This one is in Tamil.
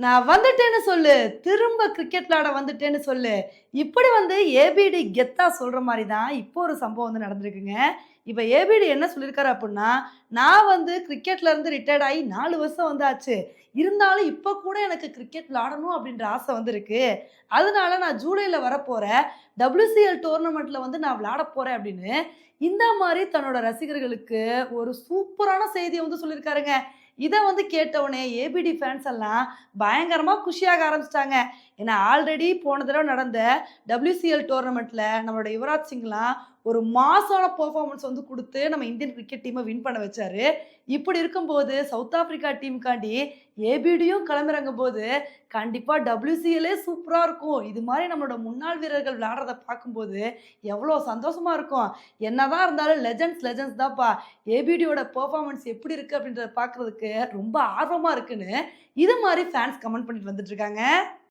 நான் வந்துட்டேன்னு சொல்லு. திரும்ப கிரிக்கெட் விளாட வந்துட்டேன்னு சொல்லு. இப்படி வந்து ஏபிடி கெத்தா சொல்ற மாதிரி தான் இப்போ ஒரு சம்பவம் வந்து நடந்திருக்குங்க. இப்போ ஏபிடி என்ன சொல்லியிருக்காரு அப்படின்னா நான் வந்து கிரிக்கெட்ல இருந்து ரிட்டையர்ட் ஆகி நாலு வருஷம் வந்து ஆச்சு இருந்தாலும் இப்போ கூட எனக்கு கிரிக்கெட் விளாடணும் அப்படின்ற ஆசை வந்து இருக்கு அதனால நான் ஜூலையில் வரப்போற டபிள்யூசிஎல் டோர்னமெண்ட்ல வந்து நான் விளாட போறேன் அப்படின்னு இந்த மாதிரி தன்னோட ரசிகர்களுக்கு ஒரு சூப்பரான செய்தியை வந்து சொல்லியிருக்காருங்க இதை வந்து கேட்டவுடனே ஏபிடி ஃபேன்ஸ் எல்லாம் பயங்கரமாக குஷியாக ஆரம்பிச்சிட்டாங்க. ஏன்னா ஆல்ரெடி போன தடவை நடந்த டபிள்யூசிஎல் டோர்னமெண்ட்டில் நம்மளோட யுவராஜ் சிங்லாம் ஒரு மாசான பர்ஃபார்மன்ஸ் வந்து கொடுத்து நம்ம இந்தியன் கிரிக்கெட் டீமை வின் பண்ண வச்சாரு. இப்படி இருக்கும்போது சவுத் ஆப்பிரிக்கா டீமுக்காண்டி ஏபிடியும் கிளம்புறங்க போது கண்டிப்பாக டபிள்யூசிஎல்லே சூப்பராக இருக்கும். இது மாதிரி நம்மளோட முன்னாள் வீரர்கள் விளையாடுறத பார்க்கும்போது எவ்வளோ சந்தோஷமாக இருக்கும். என்னதான் இருந்தாலும் லெஜண்ட்ஸ் லெஜண்ட்ஸ் தான்ப்பா. ஏபிடியோட பெர்ஃபார்மன்ஸ் எப்படி இருக்குது அப்படின்றத பார்க்குறதுக்கு ரொம்ப ஆர்வமாக இருக்குன்னு இது மாதிரி ஃபேன்ஸ் கமெண்ட் பண்ணிட்டு வந்துட்டுருக்காங்க